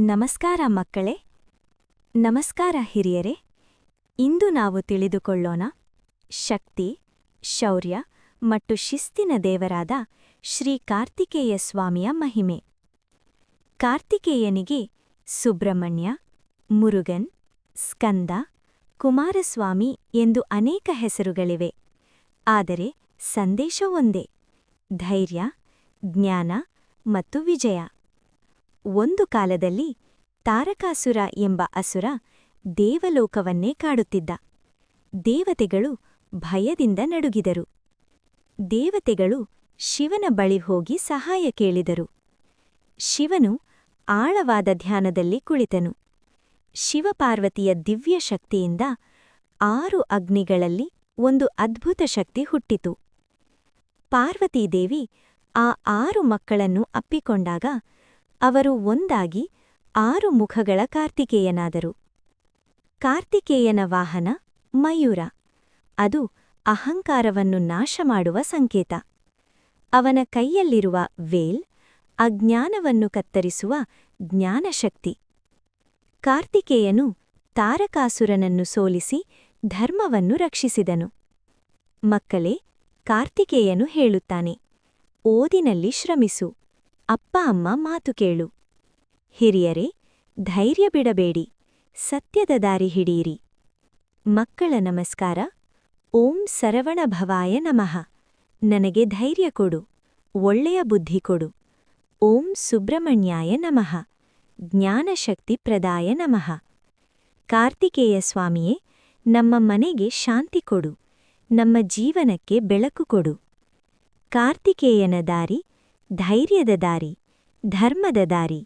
ನಮಸ್ಕಾರ ಮಕ್ಕಳೇ. ನಮಸ್ಕಾರ ಹಿರಿಯರೇ. ಇಂದು ನಾವು ತಿಳಿದುಕೊಳ್ಳೋಣ ಶಕ್ತಿ, ಶೌರ್ಯ ಮತ್ತು ಶಿಸ್ತಿನ ದೇವರಾದ ಶ್ರೀ ಕಾರ್ತಿಕೇಯ ಸ್ವಾಮಿಯ ಮಹಿಮೆ. ಕಾರ್ತಿಕೇಯನಿಗೆ ಸುಬ್ರಹ್ಮಣ್ಯ, ಮುರುಗನ್, ಸ್ಕಂದ, ಕುಮಾರಸ್ವಾಮಿ ಎಂದು ಅನೇಕ ಹೆಸರುಗಳಿವೆ. ಆದರೆ ಸಂದೇಶ ಒಂದೇ. ಧೈರ್ಯ, ಜ್ಞಾನ ಮತ್ತು ವಿಜಯ. ಒಂದು ಕಾಲದಲ್ಲಿ ತಾರಕಾಸುರ ಎಂಬ ಅಸುರ ದೇವಲೋಕವನ್ನೇ ಕಾಡುತ್ತಿದ್ದ. ದೇವತೆಗಳು ಭಯದಿಂದ ನಡುಗಿದರು. ದೇವತೆಗಳು ಶಿವನ ಬಳಿ ಹೋಗಿ ಸಹಾಯ ಕೇಳಿದರು. ಶಿವನು ಆಳವಾದ ಧ್ಯಾನದಲ್ಲಿ ಕುಳಿತನು. ಶಿವಪಾರ್ವತಿಯ ದಿವ್ಯ ಶಕ್ತಿಯಿಂದ ಆರು ಅಗ್ನಿಗಳಲ್ಲಿ ಒಂದು ಅದ್ಭುತ ಶಕ್ತಿ ಹುಟ್ಟಿತು. ಪಾರ್ವತೀದೇವಿ ಆ ಆರು ಮಕ್ಕಳನ್ನು ಅಪ್ಪಿಕೊಂಡಾಗ ಅವರು ಒಂದಾಗಿ ಆರು ಮುಖಗಳ ಕಾರ್ತಿಕೇಯನಾದರು. ಕಾರ್ತಿಕೇಯನ ವಾಹನ ಮಯೂರ. ಅದು ಅಹಂಕಾರವನ್ನು ನಾಶ ಮಾಡುವ ಸಂಕೇತ. ಅವನ ಕೈಯಲ್ಲಿರುವ ವೇಲ್ ಅಜ್ಞಾನವನ್ನು ಕತ್ತರಿಸುವ ಜ್ಞಾನಶಕ್ತಿ. ಕಾರ್ತಿಕೇಯನು ತಾರಕಾಸುರನನ್ನು ಸೋಲಿಸಿ ಧರ್ಮವನ್ನು ರಕ್ಷಿಸಿದನು. ಮಕ್ಕಳೇ, ಕಾರ್ತಿಕೇಯನು ಹೇಳುತ್ತಾನೆ, ಓದಿನಲ್ಲಿ ಶ್ರಮಿಸು. ಅಪ್ಪ, ಅಮ್ಮ ಮಾತು ಕೇಳು. ಹಿರಿಯರೇ, ಧೈರ್ಯ ಬಿಡಬೇಡಿ. ಸತ್ಯದ ದಾರಿ ಹಿಡಿಯಿರಿ. ಮಕ್ಕಳ ನಮಸ್ಕಾರ. ಓಂ ಸರವಣ ಭವಾಯ ನಮಃ. ನನಗೆ ಧೈರ್ಯ ಕೊಡು. ಒಳ್ಳೆಯ ಬುದ್ಧಿ ಕೊಡು. ಓಂ ಸುಬ್ರಹ್ಮಣ್ಯಾಯ ನಮಃ. ಜ್ಞಾನಶಕ್ತಿ ಪ್ರದಾಯ ನಮಃ. ಕಾರ್ತಿಕೇಯ ಸ್ವಾಮಿಯೇ, ನಮ್ಮ ಮನೆಗೆ ಶಾಂತಿ ಕೊಡು. ನಮ್ಮ ಜೀವನಕ್ಕೆ ಬೆಳಕು ಕೊಡು. ಕಾರ್ತಿಕೇಯನ ದಾರಿ ಧೈರ್ಯದ ದಾರಿ ಧರ್ಮದ ದಾರಿ.